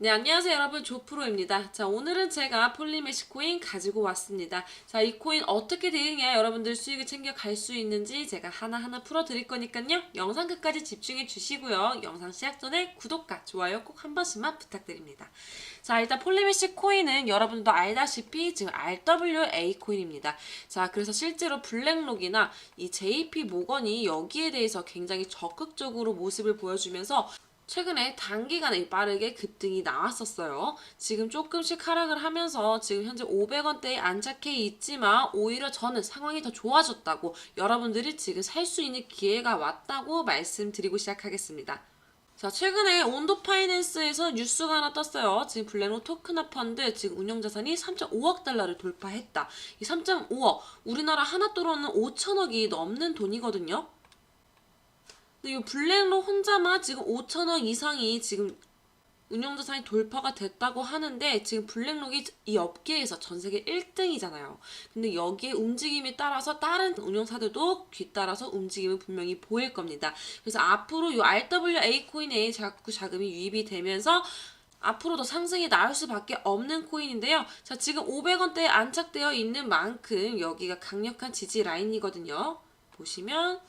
네, 안녕하세요 여러분 조프로입니다. 자, 오늘은 제가 폴리메시 코인 가지고 왔습니다. 자, 이 코인 어떻게 대응해야 여러분들 수익을 챙겨 갈 수 있는지 제가 하나하나 풀어드릴 거니까요. 영상 끝까지 집중해 주시고요. 영상 시작 전에 구독과 좋아요 꼭 한 번씩만 부탁드립니다. 자, 일단 폴리메시 코인은 여러분도 알다시피 지금 RWA 코인입니다. 자, 그래서 실제로 블랙록이나 이 JP 모건이 여기에 대해서 굉장히 적극적으로 모습을 보여주면서 최근에 단기간에 빠르게 급등이 나왔었어요. 지금 조금씩 하락을 하면서 지금 현재 500원대에 안착해 있지만 오히려 저는 상황이 더 좋아졌다고 여러분들이 지금 살 수 있는 기회가 왔다고 말씀드리고 시작하겠습니다. 자, 최근에 온도 파이낸스에서 뉴스가 하나 떴어요. 지금 블랙록 토크나 펀드 지금 운영 자산이 3.5억 달러를 돌파했다. 이 3.5억 우리나라 하나 또로는 5천억이 넘는 돈이거든요. 근데 이 블랙록 혼자만 지금 5천억 이상이 지금 운영자산이 돌파가 됐다고 하는데 지금 블랙록이 이 업계에서 전 세계 1등이잖아요. 근데 여기에 움직임에 따라서 다른 운영사들도 뒤따라서 움직임을 분명히 보일 겁니다. 그래서 앞으로 이 RWA 코인에 자꾸 자금이 유입이 되면서 앞으로 더 상승이 나올 수밖에 없는 코인인데요. 자, 지금 500원대에 안착되어 있는 만큼 여기가 강력한 지지 라인이거든요. 보시면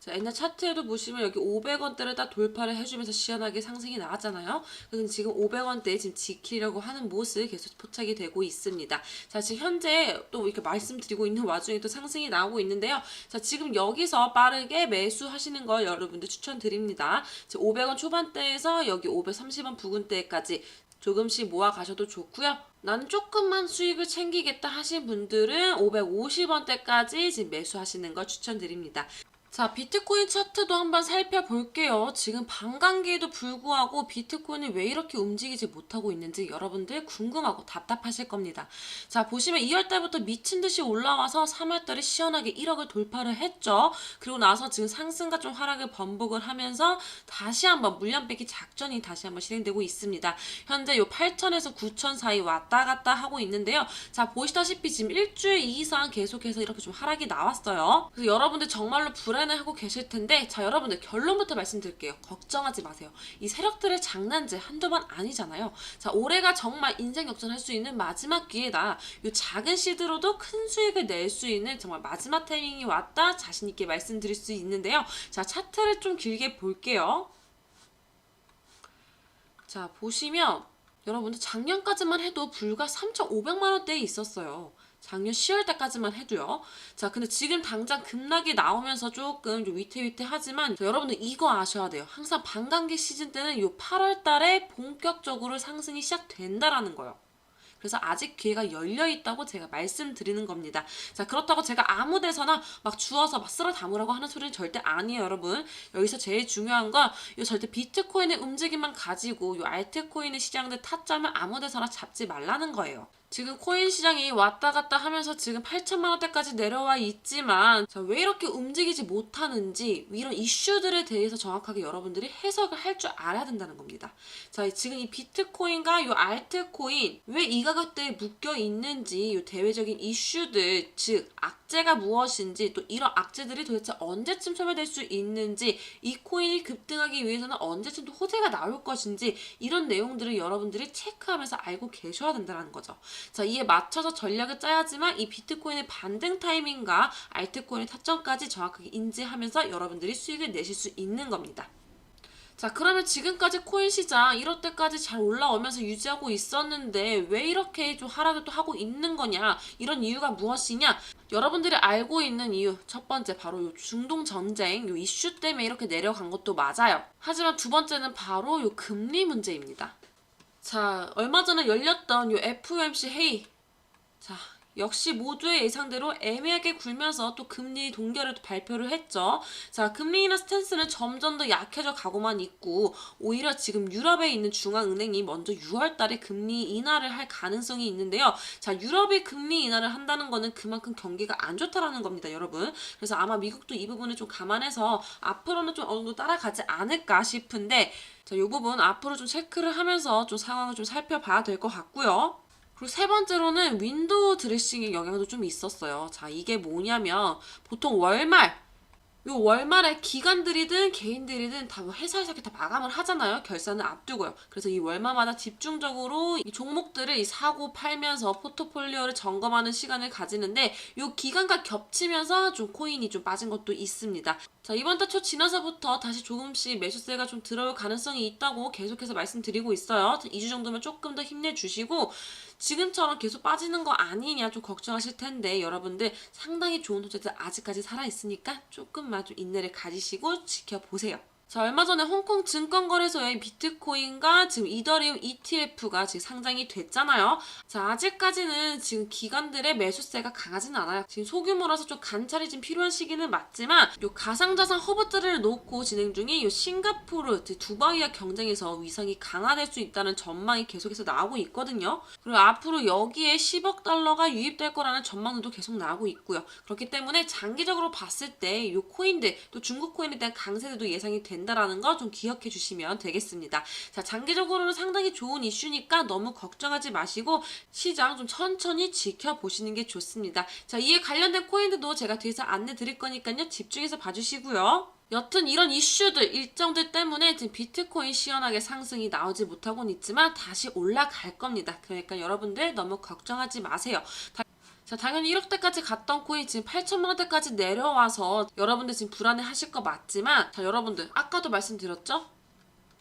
자, 옛날 차트에도 보시면 여기 500원대를 딱 돌파를 해주면서 시원하게 상승이 나왔잖아요. 그래서 지금 500원대에 지금 지키려고 하는 모습 계속 포착이 되고 있습니다. 자, 지금 현재 또 이렇게 말씀드리고 있는 와중에 또 상승이 나오고 있는데요. 자, 지금 여기서 빠르게 매수하시는 걸 여러분들 추천드립니다. 지금 500원 초반대에서 여기 530원 부근대까지 조금씩 모아 가셔도 좋고요. 나는 조금만 수익을 챙기겠다 하신 분들은 550원대까지 지금 매수하시는 걸 추천드립니다. 자, 비트코인 차트도 한번 살펴볼게요. 지금 반감기에도 불구하고 비트코인이 왜 이렇게 움직이지 못하고 있는지 여러분들 궁금하고 답답하실 겁니다. 자, 보시면 2월달부터 미친 듯이 올라와서 3월달에 시원하게 1억을 돌파를 했죠. 그리고 나서 지금 상승과 좀 하락을 번복을 하면서 다시 한번 물량 빼기 작전이 다시 한번 실행되고 있습니다. 현재 요 8천에서 9천 사이 왔다 갔다 하고 있는데요. 자, 보시다시피 지금 일주일 이상 계속해서 이렇게 좀 하락이 나왔어요. 그래서 여러분들 정말로 불안 해 하고 계실 텐데, 자, 여러분들 결론부터 말씀드릴게요. 걱정하지 마세요. 이 세력들의 장난질 한두 번 아니잖아요. 자, 올해가 정말 인생 역전할 수 있는 마지막 기회다. 이 작은 시드로도 큰 수익을 낼 수 있는 정말 마지막 타이밍이 왔다. 자신 있게 말씀드릴 수 있는데요. 자, 차트를 좀 길게 볼게요. 자, 보시면 여러분들 작년까지만 해도 불과 3,500만 원대에 있었어요. 작년 10월 달까지만 해도요. 자, 근데 지금 당장 급락이 나오면서 조금 좀 위태위태하지만 자, 여러분들 이거 아셔야 돼요. 항상 반감기 시즌 때는 요 8월 달에 본격적으로 상승이 시작된다라는 거예요. 그래서 아직 기회가 열려 있다고 제가 말씀드리는 겁니다. 자, 그렇다고 제가 아무 데서나 막 주워서 막 쓸어 담으라고 하는 소리는 절대 아니에요, 여러분. 여기서 제일 중요한 건요 절대 비트코인의 움직임만 가지고 요 알트코인의 시장들 타점을 아무 데서나 잡지 말라는 거예요. 지금 코인 시장이 왔다 갔다 하면서 지금 8천만 원대까지 내려와 있지만 자, 왜 이렇게 움직이지 못하는지 이런 이슈들에 대해서 정확하게 여러분들이 해석을 할 줄 알아야 된다는 겁니다. 자, 지금 이 비트코인과 요 알트코인 왜 이 가격대에 묶여 있는지 요 대외적인 이슈들 즉 악재가 무엇인지 또 이런 악재들이 도대체 언제쯤 소멸될 수 있는지 이 코인이 급등하기 위해서는 언제쯤 또 호재가 나올 것인지 이런 내용들을 여러분들이 체크하면서 알고 계셔야 된다는 거죠. 자, 이에 맞춰서 전략을 짜야지만 이 비트코인의 반등 타이밍과 알트코인의 타점까지 정확하게 인지하면서 여러분들이 수익을 내실 수 있는 겁니다. 자, 그러면 지금까지 코인 시장 이럴 때까지 잘 올라오면서 유지하고 있었는데 왜 이렇게 좀 하락을 또 하고 있는 거냐? 이런 이유가 무엇이냐? 여러분들이 알고 있는 이유 첫 번째 바로 요 중동 전쟁 요 이슈 때문에 이렇게 내려간 것도 맞아요. 하지만 두 번째는 바로 요 금리 문제입니다. 자, 얼마 전에 열렸던 요 FOMC 회의. 자, 역시 모두의 예상대로 애매하게 굴면서 또 금리 동결을 또 발표를 했죠. 자, 금리 인하 스탠스는 점점 더 약해져 가고만 있고 오히려 지금 유럽에 있는 중앙은행이 먼저 6월 달에 금리 인하를 할 가능성이 있는데요. 자, 유럽이 금리 인하를 한다는 거는 그만큼 경기가 안 좋다라는 겁니다, 여러분. 그래서 아마 미국도 이 부분을 좀 감안해서 앞으로는 좀 어느 정도 따라가지 않을까 싶은데 자, 이 부분 앞으로 좀 체크를 하면서 좀 상황을 좀 살펴봐야 될 것 같고요. 그리고 세 번째로는 윈도우 드레싱의 영향도 좀 있었어요. 자, 이게 뭐냐면 보통 월말 요 월말에 기관들이든 개인들이든 다뭐 회사에서 이렇게 다 마감을 하잖아요. 결산을 앞두고요. 그래서 이 월말마다 집중적으로 이 종목들을 이 사고 팔면서 포트폴리오를 점검하는 시간을 가지는데 요 기간과 겹치면서 좀 코인이 좀 빠진 것도 있습니다. 자, 이번 달 초 지나서부터 다시 조금씩 매수세가 좀 들어올 가능성이 있다고 계속해서 말씀드리고 있어요. 2주 정도면 조금 더 힘내주시고 지금처럼 계속 빠지는 거 아니냐 좀 걱정하실 텐데 여러분들 상당히 좋은 호재들 아직까지 살아있으니까 조금만 좀 인내를 가지시고 지켜보세요. 자, 얼마 전에 홍콩 증권거래소의 비트코인과 지금 이더리움 ETF가 지금 상장이 됐잖아요. 자, 아직까지는 지금 기관들의 매수세가 강하진 않아요. 지금 소규모라서 좀 관찰이 좀 필요한 시기는 맞지만 요 가상자산 허브들을 놓고 진행 중인 요 싱가포르, 즉 두바이와 경쟁에서 위상이 강화될 수 있다는 전망이 계속해서 나오고 있거든요. 그리고 앞으로 여기에 10억 달러가 유입될 거라는 전망도 계속 나오고 있고요. 그렇기 때문에 장기적으로 봤을 때 요 코인들 또 중국 코인에 대한 강세도 예상이 된다라는 거 좀 기억해 주시면 되겠습니다. 자, 장기적으로는 상당히 좋은 이슈니까 너무 걱정하지 마시고 시장 좀 천천히 지켜보시는 게 좋습니다. 자, 이에 관련된 코인들도 제가 뒤에서 안내 드릴 거니까요. 집중해서 봐주시고요. 여튼 이런 이슈들 일정들 때문에 지금 비트코인 시원하게 상승이 나오지 못하고는 있지만 다시 올라갈 겁니다. 그러니까 여러분들 너무 걱정하지 마세요. 다- 자, 당연히 1억대까지 갔던 코인 지금 8천만 원대까지 내려와서 여러분들 지금 불안해 하실 거 맞지만 자, 여러분들 아까도 말씀드렸죠?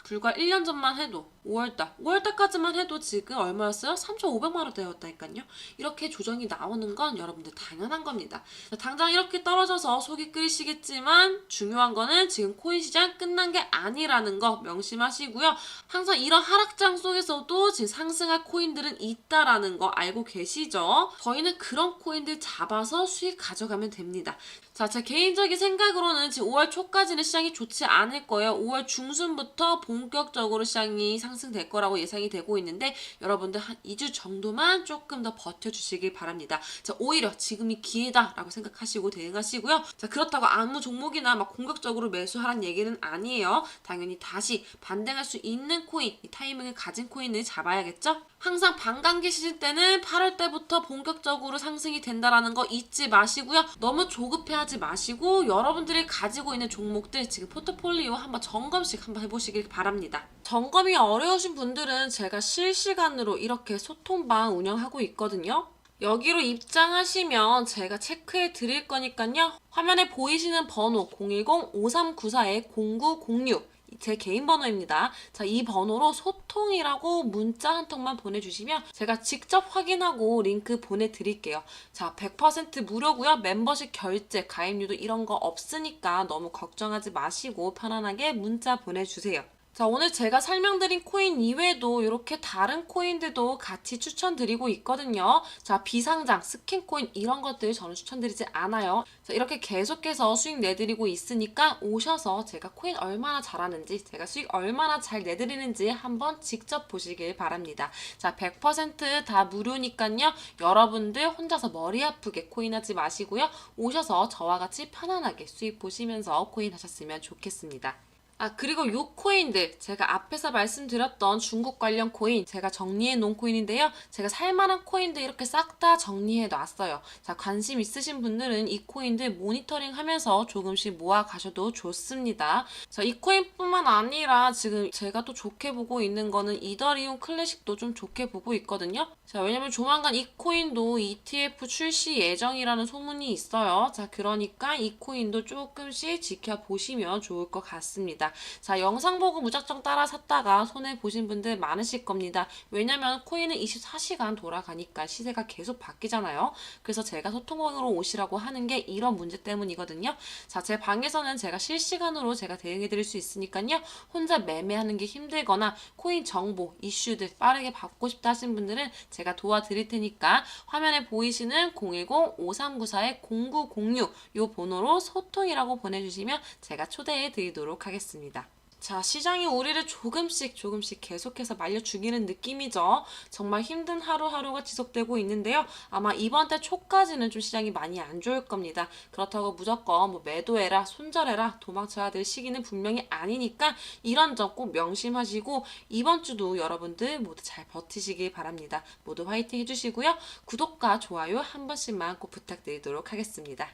불과 1년 전만 해도 5월달, 5월달까지만 해도 지금 얼마였어요? 3,500만 원대였다니까요. 이렇게 조정이 나오는 건 여러분들 당연한 겁니다. 자, 당장 이렇게 떨어져서 속이 끓이시겠지만 중요한 거는 지금 코인 시장 끝난 게 아니라는 거 명심하시고요. 항상 이런 하락장 속에서도 지금 상승할 코인들은 있다라는 거 알고 계시죠? 저희는 그런 코인들 잡아서 수익 가져가면 됩니다. 자, 제 개인적인 생각으로는 지금 5월 초까지는 시장이 좋지 않을 거예요. 5월 중순부터 본격적으로 시장이 상 승될 거라고 예상이 되고 있는데 여러분들 한 2주 정도만 조금 더 버텨주시길 바랍니다. 자, 오히려 지금이 기회다라고 생각하시고 대응하시고요. 자, 그렇다고 아무 종목이나 막 공격적으로 매수하라는 얘기는 아니에요. 당연히 다시 반등할 수 있는 코인, 이 타이밍을 가진 코인을 잡아야겠죠? 항상 반감기 시즌 때는 8월 때부터 본격적으로 상승이 된다라는 거 잊지 마시고요. 너무 조급해하지 마시고 여러분들이 가지고 있는 종목들 지금 포트폴리오 한번 점검씩 한번 해보시길 바랍니다. 점검이 어려우신 분들은 제가 실시간으로 이렇게 소통방 운영하고 있거든요. 여기로 입장하시면 제가 체크해 드릴 거니까요. 화면에 보이시는 번호 010-5394-0906 제 개인 번호입니다. 자, 이 번호로 소통이라고 문자 한 통만 보내주시면 제가 직접 확인하고 링크 보내드릴게요. 자, 100% 무료고요. 멤버십 결제, 가입료도 이런 거 없으니까 너무 걱정하지 마시고 편안하게 문자 보내주세요. 자, 오늘 제가 설명드린 코인 이외에도 이렇게 다른 코인들도 같이 추천드리고 있거든요. 자, 비상장, 스킨 코인 이런 것들 저는 추천드리지 않아요. 자, 이렇게 계속해서 수익 내드리고 있으니까 오셔서 제가 코인 얼마나 잘하는지, 제가 수익 얼마나 잘 내드리는지 한번 직접 보시길 바랍니다. 자, 100%다 무료니까요. 여러분들 혼자서 머리 아프게 코인 하지 마시고요. 오셔서 저와 같이 편안하게 수익 보시면서 코인 하셨으면 좋겠습니다. 아, 그리고 요 코인들, 제가 앞에서 말씀드렸던 중국 관련 코인, 제가 정리해 놓은 코인인데요. 제가 살만한 코인들 이렇게 싹 다 정리해 놨어요. 자, 관심 있으신 분들은 이 코인들 모니터링 하면서 조금씩 모아 가셔도 좋습니다. 자, 이 코인뿐만 아니라 지금 제가 또 좋게 보고 있는 거는 이더리움 클래식도 좀 좋게 보고 있거든요. 자, 왜냐면 조만간 이 코인도 ETF 출시 예정이라는 소문이 있어요. 자, 그러니까 이 코인도 조금씩 지켜보시면 좋을 것 같습니다. 자, 영상 보고 무작정 따라 샀다가 손해 보신 분들 많으실 겁니다. 왜냐면 코인은 24시간 돌아가니까 시세가 계속 바뀌잖아요. 그래서 제가 소통방으로 오시라고 하는 게 이런 문제 때문이거든요. 자, 제 방에서는 제가 실시간으로 제가 대응해 드릴 수 있으니까요. 혼자 매매하는 게 힘들거나 코인 정보, 이슈들 빠르게 받고 싶다 하신 분들은 제가 도와드릴 테니까 화면에 보이시는 010-5394-0906이 번호로 소통이라고 보내주시면 제가 초대해 드리도록 하겠 습니다. 자, 시장이 우리를 조금씩 조금씩 계속해서 말려 죽이는 느낌이죠. 정말 힘든 하루하루가 지속되고 있는데요. 아마 이번 달 초까지는 좀 시장이 많이 안 좋을 겁니다. 그렇다고 무조건 뭐 매도해라, 손절해라, 도망쳐야 될 시기는 분명히 아니니까 이런 점 꼭 명심하시고 이번 주도 여러분들 모두 잘 버티시길 바랍니다. 모두 화이팅 해주시고요. 구독과 좋아요 한 번씩만 꼭 부탁드리도록 하겠습니다.